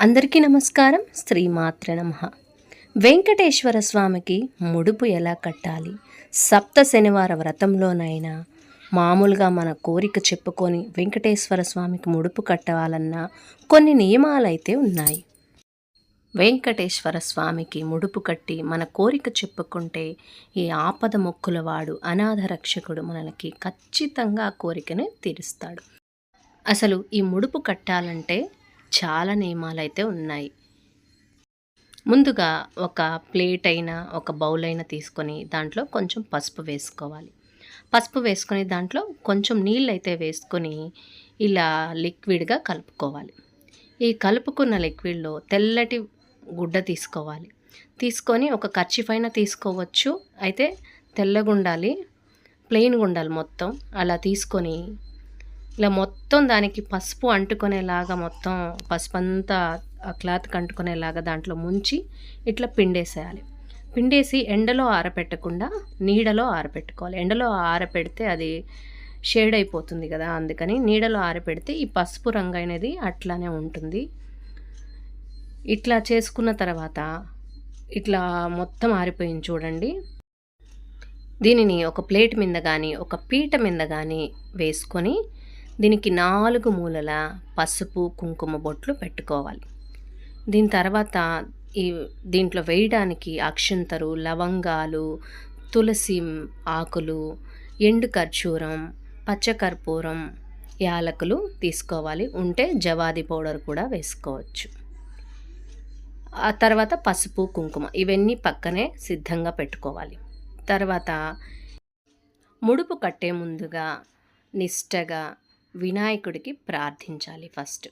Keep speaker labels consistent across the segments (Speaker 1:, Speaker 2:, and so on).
Speaker 1: అందరికీ నమస్కారం. శ్రీమాత్ర నమ. వెంకటేశ్వర స్వామికి ముడుపు ఎలా కట్టాలి? సప్త శనివార వ్రతంలోనైనా మామూలుగా మన కోరిక చెప్పుకొని వెంకటేశ్వర స్వామికి ముడుపు కట్టాలన్నా కొన్ని నియమాలైతే ఉన్నాయి. వెంకటేశ్వర స్వామికి ముడుపు కట్టి మన కోరిక చెప్పుకుంటే ఈ ఆపద మొక్కులవాడు అనాథ రక్షకుడు మనకి ఖచ్చితంగా ఆ కోరికని తీరుస్తాడు. అసలు ఈ ముడుపు కట్టాలంటే చాలా నియమాలు అయితే ఉన్నాయి. ముందుగా ఒక ప్లేట్ అయినా ఒక బౌల్ అయినా తీసుకొని దాంట్లో కొంచెం పసుపు వేసుకోవాలి. పసుపు వేసుకొని దాంట్లో కొంచెం నీళ్ళు అయితే వేసుకొని ఇలా లిక్విడ్గా కలుపుకోవాలి. ఈ కలుపుకున్న లిక్విడ్లో తెల్లటి గుడ్డ తీసుకోవాలి. తీసుకొని ఒక ఖర్చిఫైన తీసుకోవచ్చు. అయితే తెల్లగుండాలి ప్లెయిన్గా ఉండాలి మొత్తం. అలా తీసుకొని ఇలా మొత్తం దానికి పసుపు అంటుకునేలాగా మొత్తం పసుపు అంతా ఆ క్లాత్కి అంటుకునేలాగా దాంట్లో ముంచి ఇట్లా పిండేసేయాలి. పిండేసి ఎండలో ఆరపెట్టకుండా నీడలో ఆరపెట్టుకోవాలి. ఎండలో ఆరపెడితే అది షేడ్ అయిపోతుంది కదా అందుకని నీడలో ఆరపెడితే ఈ పసుపు రంగు అనేది అట్లానే ఉంటుంది. ఇట్లా చేసుకున్న తర్వాత ఇట్లా మొత్తం ఆరిపోయింది చూడండి. దీనిని ఒక ప్లేట్ మీద కానీ ఒక పీట మీద కానీ వేసుకొని దీనికి నాలుగు మూలల పసుపు కుంకుమ బొట్లు పెట్టుకోవాలి. దీని తర్వాత ఈ దీంట్లో వేయడానికి అక్షంతరు లవంగాలు తులసి ఆకులు ఎండు ఖర్జూరం పచ్చకర్పూరం యాలకులు తీసుకోవాలి. ఉంటే జవాది పౌడర్ కూడా వేసుకోవచ్చు. ఆ తర్వాత పసుపు కుంకుమ ఇవన్నీ పక్కనే సిద్ధంగా పెట్టుకోవాలి. తర్వాత ముడుపు కట్టే ముందుగా నిష్టగా వినాయకుడికి ప్రార్థించాలి ఫస్ట్.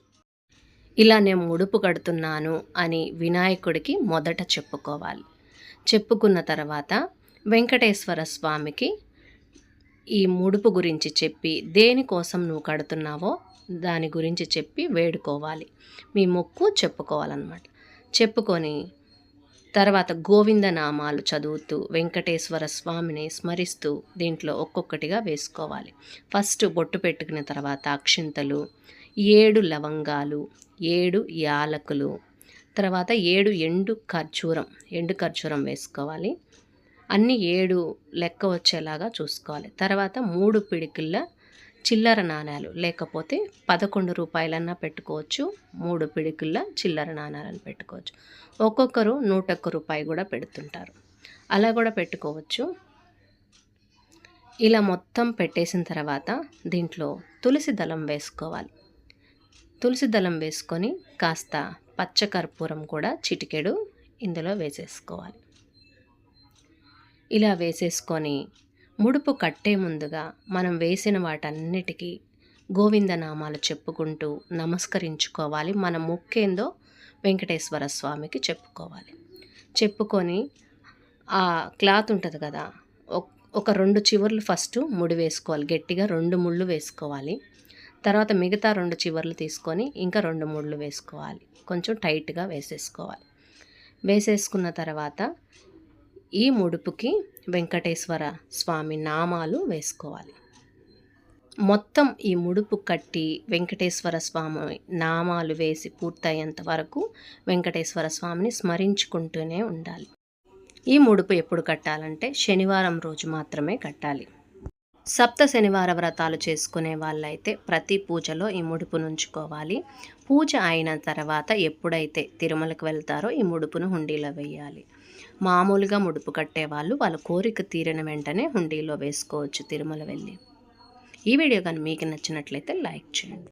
Speaker 1: ఇలా నేను ముడుపు కడుతున్నాను అని వినాయకుడికి మొదట చెప్పుకోవాలి. చెప్పుకున్న తర్వాత వెంకటేశ్వర స్వామికి ఈ ముడుపు గురించి చెప్పి దేనికోసం నువ్వు కడుతున్నావో దాని గురించి చెప్పి వేడుకోవాలి. మీ మొక్కు చెప్పుకోవాలన్నమాట. చెప్పుకొని తర్వాత గోవింద నామాలు చదువుతూ వెంకటేశ్వర స్వామిని స్మరిస్తూ దీంట్లో ఒక్కొక్కటిగా వేసుకోవాలి. ఫస్ట్ బొట్టు పెట్టుకున్న తర్వాత అక్షింతలు ఏడు లవంగాలు ఏడు యాలకులు తర్వాత ఏడు ఎండు ఖర్జూరం ఎండు ఖర్జూరం వేసుకోవాలి. అన్ని ఏడు లెక్క వచ్చేలాగా చూసుకోవాలి. తర్వాత మూడు పిడికిళ్ళ చిల్లర నాణాలు లేకపోతే పదకొండు రూపాయలన్నా పెట్టుకోవచ్చు మూడు పిడికిళ్ళ చిల్లర నాణాలను పెట్టుకోవచ్చు. ఒక్కొక్కరు నూట ఒక్క రూపాయి కూడా పెడుతుంటారు. అలా కూడా పెట్టుకోవచ్చు. ఇలా మొత్తం పెట్టేసిన తర్వాత దీంట్లో తులసి దళం వేసుకోవాలి. తులసి దళం వేసుకొని కాస్త పచ్చకర్పూరం కూడా చిటికెడు ఇందులో వేసేసుకోవాలి. ఇలా వేసేసుకొని ముడుపు కట్టే ముందుగా మనం వేసిన వాటన్నిటికీ గోవిందనామాలు చెప్పుకుంటూ నమస్కరించుకోవాలి. మన ముక్కేందో వెంకటేశ్వర స్వామికి చెప్పుకోవాలి. చెప్పుకొని ఆ క్లాత్ ఉంటుంది కదా ఒక రెండు చివర్లు ఫస్ట్ ముడి వేసుకోవాలి. గట్టిగా రెండు ముళ్ళు వేసుకోవాలి. తర్వాత మిగతా రెండు చివర్లు తీసుకొని ఇంకా రెండు ముళ్ళు వేసుకోవాలి. కొంచెం టైట్గా వేసేసుకోవాలి. వేసేసుకున్న తర్వాత ఈ ముడుపుకి వెంకటేశ్వర స్వామి నామాలు వేసుకోవాలి. మొత్తం ఈ ముడుపు కట్టి వెంకటేశ్వర స్వామి నామాలు వేసి పూర్తయ్యేంత వరకు వెంకటేశ్వర స్వామిని స్మరించుకుంటూనే ఉండాలి. ఈ ముడుపు ఎప్పుడు కట్టాలంటే శనివారం రోజు మాత్రమే కట్టాలి. సప్త శనివార వ్రతాలు చేసుకునే వాళ్ళైతే ప్రతి పూజలో ఈ ముడుపు ఉంచుకోవాలి పూజ అయిన తర్వాత ఎప్పుడైతే తిరుమలకు వెళ్తారో ఈ ముడుపును హుండీలో వేయాలి. మామూలుగా ముడుపు కట్టేవాళ్ళు వాళ్ళ కోరిక తీరిన వెంటనే హుండీలో వేసుకోవచ్చు తిరుమల వెళ్ళి. ఈ వీడియో కానీ మీకు నచ్చినట్లయితే లైక్ చేయండి.